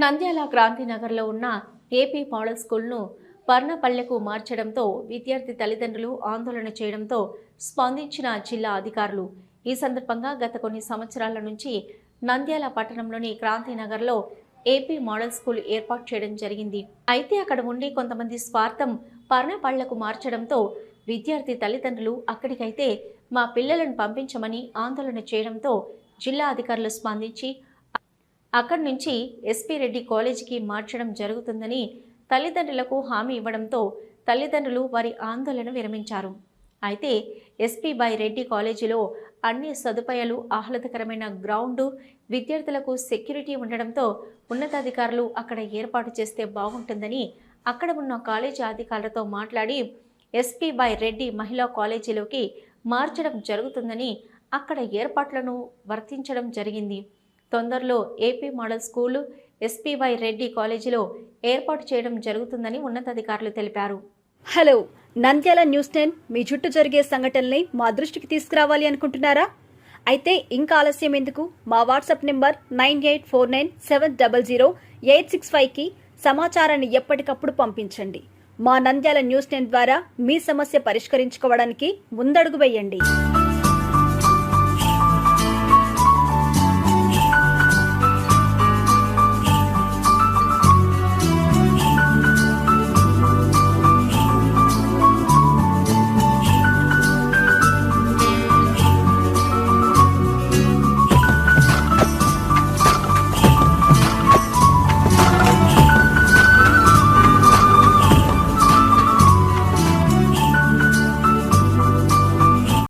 నంద్యాల క్రాంతినగర్లో ఉన్న AP model స్కూల్ను పర్ణపల్లెకు మార్చడంతో విద్యార్థి తల్లిదండ్రులు ఆందోళన చేయడంతో స్పందించిన జిల్లా అధికారులు. ఈ సందర్భంగా గత కొన్ని సంవత్సరాల నుంచి నంద్యాల పట్టణంలోని క్రాంతినగర్లో ఏపీ మోడల్ స్కూల్ ఏర్పాటు చేయడం జరిగింది. అయితే అక్కడ ఉండి కొంతమంది స్వార్థం పర్ణపళ్ళకు మార్చడంతో విద్యార్థి తల్లిదండ్రులు అక్కడికైతే మా పిల్లలను పంపించమని ఆందోళన చేయడంతో జిల్లా అధికారులు స్పందించి అక్కడి నుంచి ఎస్పీ రెడ్డి కాలేజీకి మార్చడం జరుగుతుందని తల్లిదండ్రులకు హామీ ఇవ్వడంతో తల్లిదండ్రులు వారి ఆందోళన విరమించారు. అయితే ఎస్పీ బై రెడ్డి కాలేజీలో అన్ని సదుపాయాలు ఆహ్లాదకరమైన గ్రౌండు విద్యార్థులకు సెక్యూరిటీ ఉండడంతో ఉన్నతాధికారులు అక్కడ ఏర్పాటు చేస్తే బాగుంటుందని అక్కడ ఉన్న కాలేజీ అధికారులతో మాట్లాడి ఎస్పీ బై రెడ్డి మహిళా కాలేజీలోకి మార్చడం జరుగుతుందని అక్కడ ఏర్పాట్లను వర్తించడం జరిగింది. తొందరలో AP model school SPY Reddy కాలేజీలో ఏర్పాటు చేయడం జరుగుతుందని ఉన్నతాధికారులు తెలిపారు. హలో నంద్యాల న్యూస్ టెన్ మీ చుట్టూ జరిగే సంఘటనల్ని మా దృష్టికి తీసుకురావాలి అనుకుంటున్నారా? అయితే ఇంకా ఆలస్యం ఎందుకు? మా WhatsApp number nine eight four nine seven double zero eight six ఫైవ్కి సమాచారాన్ని ఎప్పటికప్పుడు పంపించండి. మా నంద్యాల న్యూస్ టెన్ ద్వారా మీ సమస్య పరిష్కరించుకోవడానికి ముందడుగు వేయండి.